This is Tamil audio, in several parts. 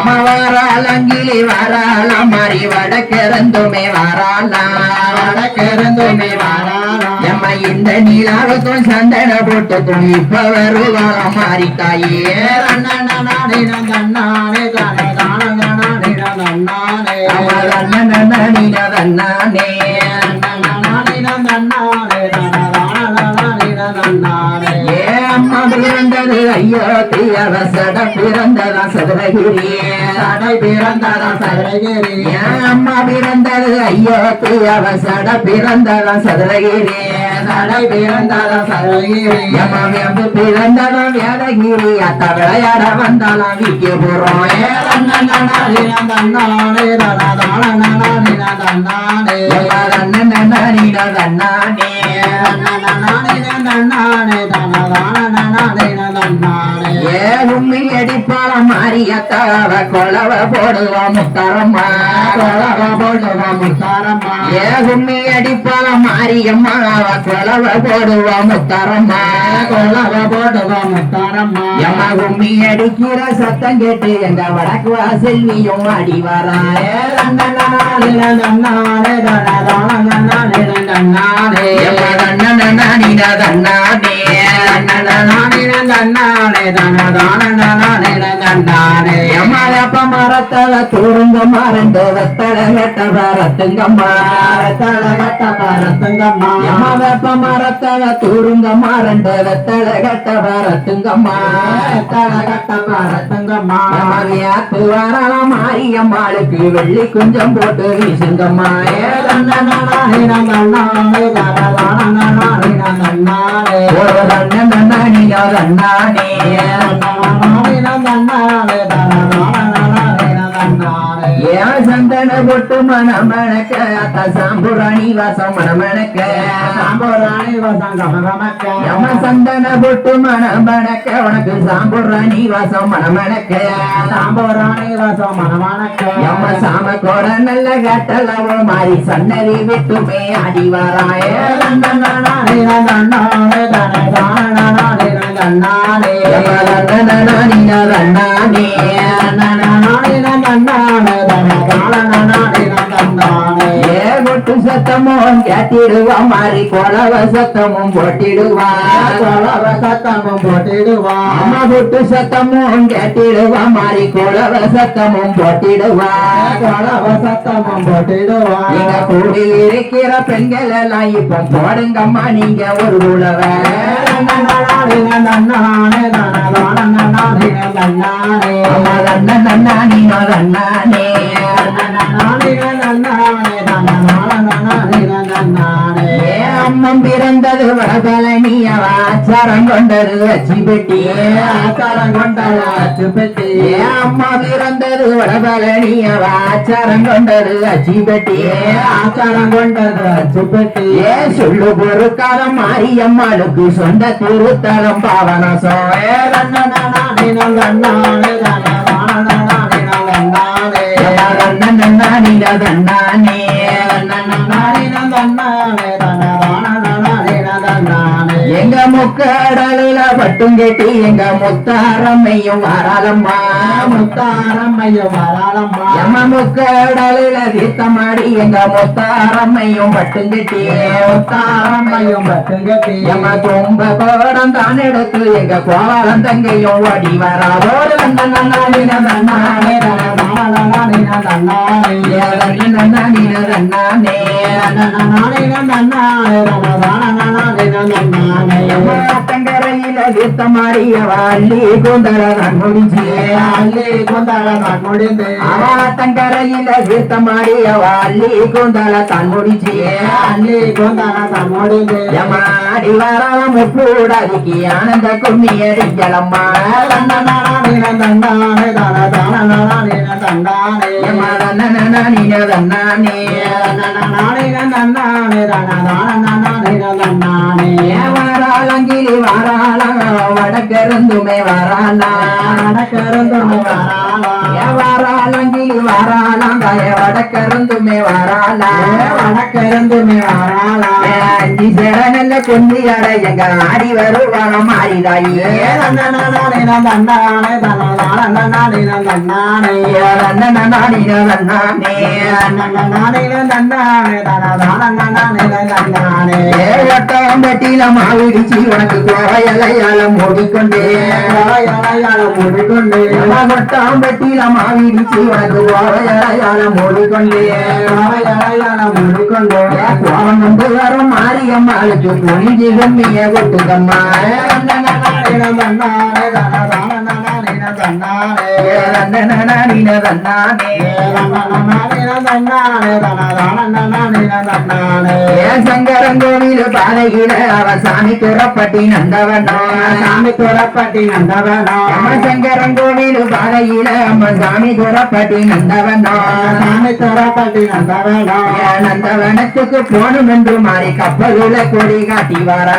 அம்ம வராலங்கிலி வராலாம் மறி வடக்கிறந்துமே வராலாம் வடக்கிறந்துமே வராலாம் எம்ம இந்த நீலாவத்தும் சந்தன போட்டுக்கும் இப்ப வருவாராம் மாறிக்காயே அண்ணா நானே பிறந்தது ஐயோ தீயவ சட பிறந்ததா சதுரகிரி. சடை பிறந்ததா சதுரகிரி. அம்மா பிறந்தது ஐயோ தீயவ சட பிறந்ததா சதுரகிரி. சடை பிறந்ததா சதுரகிரி. அம்மா வேம்பு பிறந்ததா வேதகிரி. அத்த விளையாட வந்தாலாம் வீட்டு போறோம் ஏ அண்ணன் அண்ணானே ஏ உம்மி அடிப்பால மாரியத்தாவ கொலவ போடுவா முத்தாரம்மா கொலவ போடுவா முத்தாரம்மா. ஏ உம்மி அடிப்பால மாரியம்மா அவ கொலவ போடுவா முத்தாரம்மா. கொலவ போடுவா முத்தாரம்மா எம்மா கும்மி அடிக்கிற சத்தம் கேட்டு எங்க வடக்கு செல்வியும் அடி வரா ரத்தங்கம்மா ரெண்டு வெத்தல வெட்ட பரத்துங்கம்மா வெத்தல வெட்ட பரத்துங்கம்மா எம்மாயப்ப மரத்தல தூருங்க மறந்து வெத்தல கட்ட பரத்துங்கம்மா வெத்தல கட்ட பரத்துங்கம்மா எம்மாவியாத்து வரலாம் மாரியம்மாளுக்கு வெள்ளி குஞ்சம் போட்டு வீசுங்கம்மா ஏ ஒரு தண்ண நன்னானியோ தன்னானே ஏன் சந்தன பொட்டு மணமணக்க அத்த சாம்புராணி வாசம் மணமணக்க யம சந்தன பொட்டு மணமணக்க உனக்கு சாம்புராணி வாசம் மணமணக்க யம சாம கோட நல்ல கட்டளவோ மாறி சன்னதி விட்டுமே அடி வராய ஏ கொட்டு சத்தமும் கேட்டிடுவா மாறி கொலவ சத்தமும் போட்டிடுவா. அம்மா கொட்டு சத்தமும் கேட்டிடுவா மாறி கொலவ சத்தமும் போட்டிடுவா. நீங்க கூடி இருக்கிற பெண்கள் எல்லாம் இப்ப போடுங்கம்மா நீங்க ஒரு உழவ. அம்மா தன்ன தன்னா நீங்க தன்னானே அம்மம் பிறந்தது வடபழனி ஆச்சாரம் கொண்டது அச்சி பெட்டி ஆச்சாரம் கொண்டது அச்சு பெட்டி அம்மா பிறந்தது வடபழனி ஆச்சாரம் கொண்டது அச்சி பெட்டி ஆச்சாரம் கொண்டது அச்சு பெட்டி ஏ சொல்லு பொறுக்காத மாரியம்மாளுக்கு சொந்த திருத்தலம் பாவனசம் ஏ நன்னானே முக்கடலில பட்டும் கெட்டி எங்க முத்தாரம்மையும் வராலம்மா முத்தாரம்மையும் வராளம்மா எம்ம முக்கடலில தீர்த்தமாடி எங்க முத்தாரம்மையும் பட்டும் கெட்டி முத்தாரம்மையும் பட்டுங்கட்டி எம்ம தும்ப கோடம் தான் எடுத்து எங்க கோவாலம் தங்கையும் ஓடி வராதோடு வந்த அள்ளி கொந்தள நான் முடிஞ்சு அள்ளி கொந்தள நான் முடிந்து அவத்தங்கரையில சேர்த்த மாறியவ அள்ளி கொந்தள தான் முடிஞ்சு அள்ளி கொந்தள தான் முடிந்து எமாடி வர முப்பூட அதுக்கு ஆனந்த கும்மியடிக்கலம்மா தன்ன நானே தன்ன நானே தான தான நானே வாராளங்கிரி வாராளம் வடக்கருந்துமே வாராளா நடக்கருந்தும் வராளா வாராளங்கிரி வாராளம் தாய வடக்கருந்துமே வாராளா வடக்கருந்துமே வராளா அஞ்சு சேரனல்ல குந்தி அட எங்க ஆடி வருவாங்க மாறிதாயி எட்டாம்பட்டியில மாவிடிச்சு உனக்கு கோரையலையால மூடிக்கொண்டே மூடிக்கொண்டே கொட்டாம்பட்டியில மாவிடிச்சு உனக்கு கோரையலையால மூடிக்கொண்டே கோரையலையால மூடிக்கொண்டே கோரம் நம்பு வரும் மாரியம்மாளுக்கு நொழிஞ்சி தம்பிய கொட்டுதம்மா சங்கரங்கோவில் பாதையில அவ சாமி துறப்பட்டி நந்தவனோ சாமி துறப்பட்டி நந்தவனோ. அம்ம சங்கரன் பாதையில அம்ம சாமி துறப்பட்டி நந்தவனோ. சாமி துறப்பட்டி நந்தவனோ நந்தவனத்துக்கு போனும் என்று மாறி கப்பலுல கொடி காட்டி வரா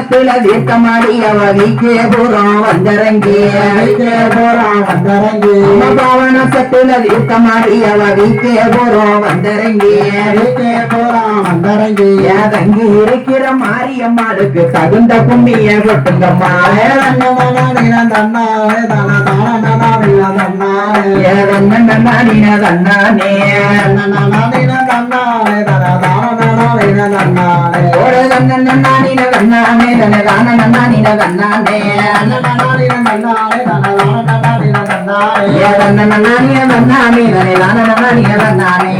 தப்பில தீர்த்தமாடியவ விஜயபுரம் வந்தரங்கி விஜயபுரம் வந்தரங்கி பவன சப்பில தீர்த்தமாடியவ விஜயபுரம் வந்தரங்கி விஜயபுரம் வந்தரங்கி தங்கி இருக்கிற மாரியம்மாளுக்கு தகுந்த புண்ணிய கொட்டுங்கம்மா தன்னானே தன்னானே தன்னா தன்னா கண்ணானே